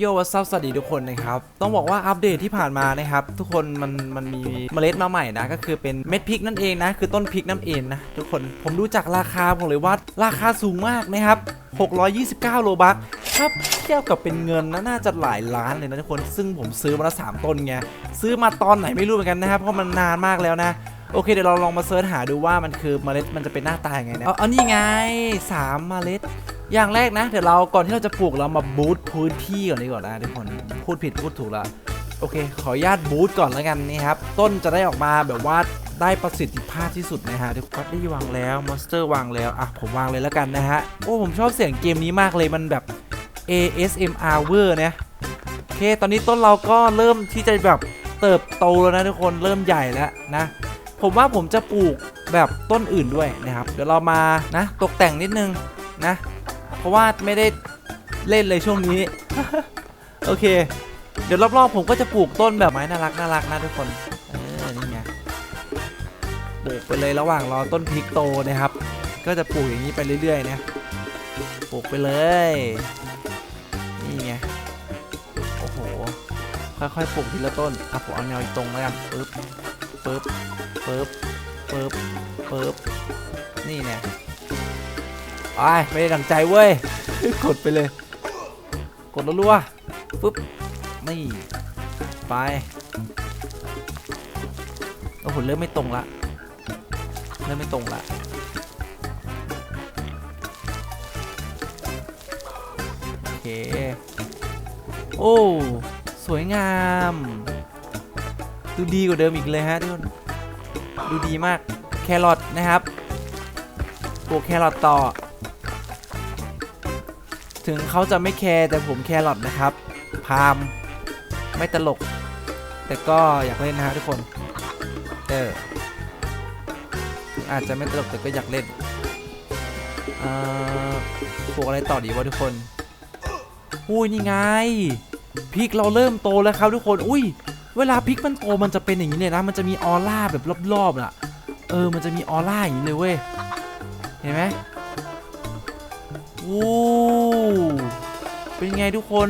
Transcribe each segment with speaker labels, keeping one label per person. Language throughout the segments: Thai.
Speaker 1: โยวัสสวัสดีทุกคนนะครับ ต้องบอกว่าอัปเดตที่ผ่านมานะครับ ทุกคนมันมันมีเมล็ดมาใหม่นะ ก็คือเป็นเม็ดพริกนั่นเองนะ คือต้นพริกนั่นเองนะ ทุกคนผมดูจากราคาผมเลยว่าราคาสูงมากนะครับ 629 โลบัคถ้าเทียบกับเป็นเงินนะน่าจะหลายล้านเลยนะทุกคน ซึ่งผมซื้อมาละสามต้นไงซื้อมาตอนไหนไม่รู้เหมือนกันนะครับเพราะมันนานมากแล้วนะ โอเคเดี๋ยวเราลองมาเซิร์ชหาดูว่ามันคือเมล็ดมันจะเป็นหน้าตายังไงนะเอาอนี่ไงสามเมล็ด อย่างแรกนะ เดี๋ยวเราก่อนที่เราจะปลูกเรามาบูตพื้นที่ก่อนดีกว่านะทุกคนพูดผิดพูดถูกละโอเค ขออนุญาตบูตก่อนแล้วกันนี่ครับต้นจะได้ออกมาแบบว่าได้ประสิทธิภาพที่สุดนะฮะทุกคนได้วางแล้วมอนสเตอร์วางแล้วอะผมวางเลยแล้วกันนะฮะโอ้ผมชอบเสียงเกมนี้มากเลยมันแบบ ASMR เวอร์นี่ยโอเค ตอนนี้ต้นเราก็เริ่มที่จะแบบเติบโตแล้วนะทุกคนเริ่มใหญ่แล้วนะ ผมว่าผมจะปลูกแบบต้นอื่นด้วยนะครับ เดี๋ยวเรามานะตกแต่งนิดนึงนะ เพราะว่าไม่ได้เล่นเลยช่วงนี้ โอเค เดี๋ยวรอบๆผมก็จะปลูกต้นแบบไม้น่ารักน่ารักนะทุกคนเออนี่ไงปลูกไปเลยระหว่างรอต้นพริกโตนะครับ ก็จะปลูกอย่างนี้ไปเรื่อยๆนะปลูกไปเลยนี่ไงโอ้โหค่อยๆปลูกทีละต้นอะผมเอาแนวตรงแล้วกันปึ๊บปึ๊บ ปึ๊บปึ๊บปึ๊บนี่เนี่ยไปไม่ได้ดังใจเว้ย กดไปเลย กดรัวๆปุ๊บ นี่ ไปโอ้โหเริ่มไม่ตรงละ เริ่มไม่ตรงละโอเค โอ้ สวยงาม ดูดีกว่าเดิมอีกเลยฮะทุกคน ดูดีมากแครอทนะครับปลูกแครอทต่อ ถึงเขาจะไม่แคร์แต่ผมแครอทนะครับ พามไม่ตลก แต่ก็อยากเล่นนะฮะทุกคนเอออาจจะไม่ตลกแต่ก็อยากเล่นปลูกอะไรต่อดีวะทุกคนอุ้ยนี่ไงพริกเราเริ่มโตแล้วครับทุกคน อุ้ย เวลาพริกมันโตมันจะเป็นอย่างนี้เลยนะ มันจะมีออร่าแบบรอบๆน่ะ เออ มันจะมีออร่าอย่างนี้เลยเว้ย เห็นไหมโอ้เป็นไงทุกคน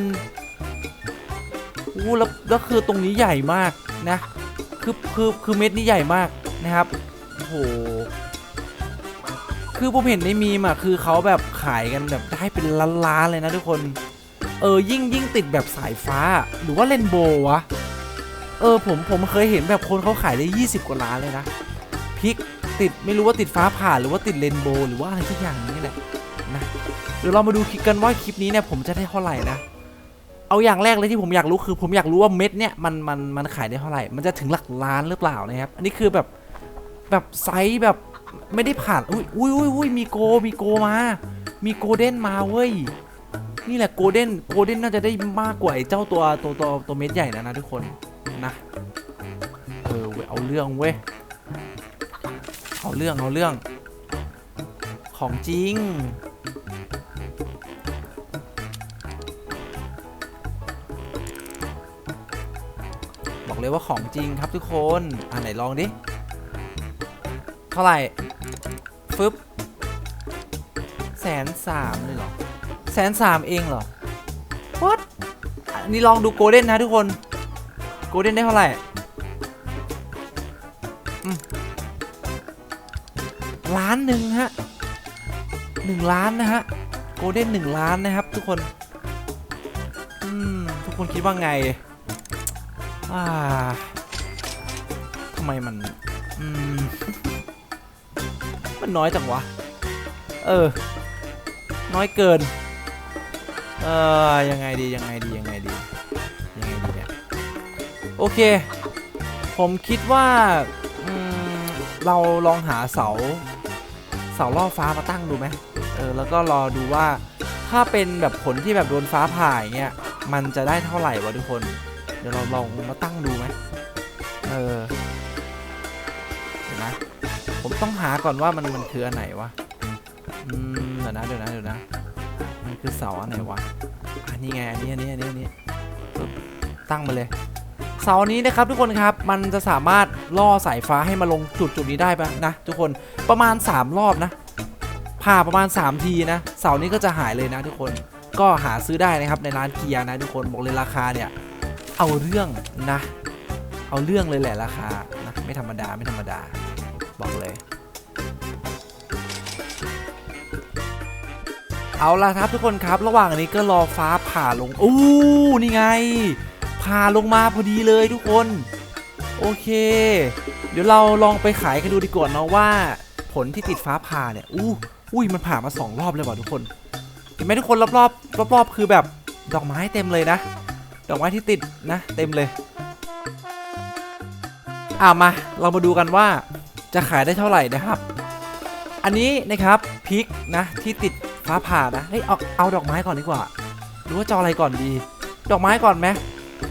Speaker 1: โอ้แล้วแล้วคือตรงนี้ใหญ่มากนะ คือคือคือเม็ดนี้ใหญ่มากนะครับ โอ้โห คือผมเห็นในมีมอะคือเขาแบบขายกันแบบได้เป็นล้านๆเลยนะทุกคน เออยิ่งยิ่งติดแบบสายฟ้าหรือว่าเลนโบว์วะ เออผมผมเคยเห็นแบบคนเขาขายได้ 20 กว่าล้านเลยนะพริกติดไม่รู้ว่าติดฟ้าผ่าหรือว่าติดเรนโบว์หรือว่าอะไรสักอย่างนี้แหละนะเดี๋ยวเรามาดูคลิปกันว่าคลิปนี้เนี่ยผมจะได้เท่าไหร่นะเอาอย่างแรกเลยที่ผมอยากรู้คือ ผมอยากรู้ว่าเม็ดเนี่ยมันมันมันขายได้เท่าไหร่ มันจะถึงหลักล้านหรือเปล่านะครับอันนี้คือแบบแบบไซส์แบบไม่ได้ผ่านอุ้ยอุ้ยอุ้ยอุ้ยมีโกมีโกมา มีโกเด้นมาเว้ยนี่แหละโกเด้นโกเด้นน่าจะได้มากกว่าไอ้เจ้าตัวตัวตัวตัวเม็ดใหญ่นะนะทุกคน นะเออเว้ยเอาเรื่องเว้ยเอาเรื่องเอาเรื่อง ของจริง บอกเลยว่าของจริงครับทุกคนอ่าไหนลองดิ เท่าไหร่ฟึบแสนสามเลยเหรอแสนสามเองเหรอ what อันนี้ลองดูโกลเด้นนะทุกคน กลเด้นได้เท่าไหร่ล้านหนึ่งฮะหนึ่งล้านนะฮะโกลเด้นหนึ่งล้านนะครับ ทุกคนอืมทุกคนคิดว่าไงอ่าทำไมมันอืมมันน้อยจังวะ เออ น้อยเกิน เออยังไงดียังไงดียังไงดี โอเค ผมคิดว่าเราลองหาเสา เสาล่อฟ้ามาตั้งดูไหมเออแล้วก็รอดูว่าถ้าเป็นแบบผลที่แบบโดนฟ้าผ่าอย่างเงี้ยมันจะได้เท่าไหร่วะทุกคน เดี๋ยวเราลองมาตั้งดูไหมเออเดี๋ยวนะผมต้องหาก่อนว่ามันมันคืออันไหนวะอืมเดี๋ยวนะเดี๋ยวนะเดี๋ยวนะมันคือเสาอันไหนวะอันนี้ไงอันนี้อันนี้อันนี้อันนี้ตั้งมาเลย เสานี้นะครับทุกคนครับมันจะสามารถล่อสายฟ้าให้มาลงจุดจุดนี้ได้ปะนะทุกคนประมาณ 3 รอบนะผ่าประมาณ 3 ทีนะ เสานี้ก็จะหายเลยนะทุกคนก็หาซื้อได้นะครับในร้านเกียร์นะทุกคนบอกเลยราคาเนี่ยเอาเรื่องนะ เอาเรื่องเลยแหละราคานะไม่ธรรมดาไม่ธรรมดาบอกเลยเอาล่ะครับทุกคนครับ ระหว่างนี้ก็รอฟ้าผ่าลงอู้นี่ไง ผ่าลงมาพอดีเลยทุกคน โอเค เดี๋ยวเราลองไปขายกันดูดีกว่าเนาะว่า ผลที่ติดฟ้าผ่าเนี่ยอู้อุ้ยมันผ่ามาสองรอบเลยว่ะทุกคนเห็นไหมทุกคนรอบๆรอบๆคือแบบดอกไม้เต็มเลยนะ ดอกไม้ที่ติดนะ เต็มเลยอ่ามาเรามาดูกันว่าจะขายได้เท่าไหร่นะครับ อันนี้นะครับพริกนะที่ติดฟ้าผ่านะเฮ้ยเอาเอาดอกไม้ก่อนดีกว่า หรือว่าจะเออะไรก่อนดี ดอกไม้ก่อนไหม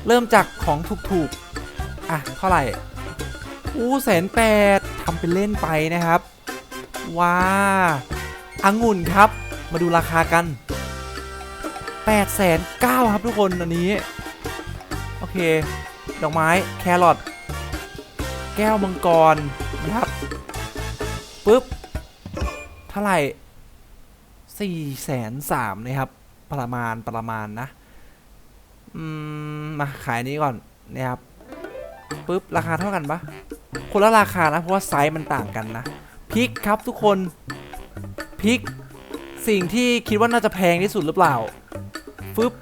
Speaker 1: เริ่มจากของถูกๆ อะ เท่าไหร่อู้แสนแปดทำเป็นเล่นไปนะครับ ว้าองุ่นครับ มาดูราคากัน8ปดแสนเก้าครับทุกคนอันนี้ โอเค ดอกไม้แครอทแก้วมังกรนะครับปุ๊บเท่าไหร่สี่แสนสามนะครับ ประมาณประมาณนะ อืมมาขายนี้ก่อนนะครับปุ๊บราคาเท่ากันปะคนละราคานะเพราะว่าไซส์มันต่างกันนะพริกครับทุกคนพริกสิ่งที่คิดว่าน่าจะแพงที่สุดหรือเปล่าฟึบ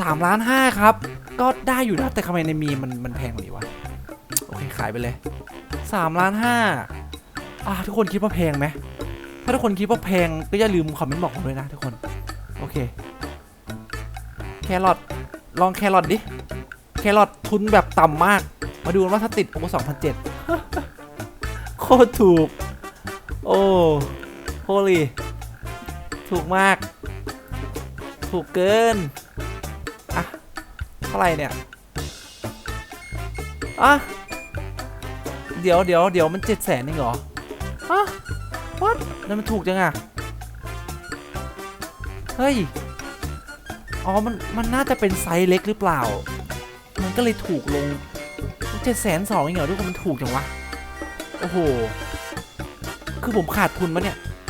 Speaker 1: สามล้านห้าครับ ก็ได้อยู่นะแต่ทำไมในมีมันมันแพงกว่านี้วะโอเคขายไปเลยสามล้านห้าอ่าทุกคนคิดว่าแพงไหมถ้าทุกคนคิดว่าแพงก็อย่าลืมคอมเมนต์บอกผมด้วยนะทุกคน โอเค แครอทลองแครอทดิ แครอททุนแบบต่ำมาก มาดูกันว่าถ้าติดโอ้สองพันเจ็ดโคตรถูก โอ้โฮลีถูกมาก ถูกเกิน อะ เท่าไหร่เนี่ย อะ เดี๋ยวเดี๋ยวเดี๋ยวมันเจ็ดแสนเองเหรอฮะ what นั่นมันถูกจังอะเฮ้ย อ๋อ มัน มันน่าจะเป็นไซส์เล็กหรือเปล่า มันก็เลยถูกลงเจ็ดแสนสองเองเหรอทุกคนมันถูกจังวะ โอ้โห คือผมขาดทุนปะเนี่ย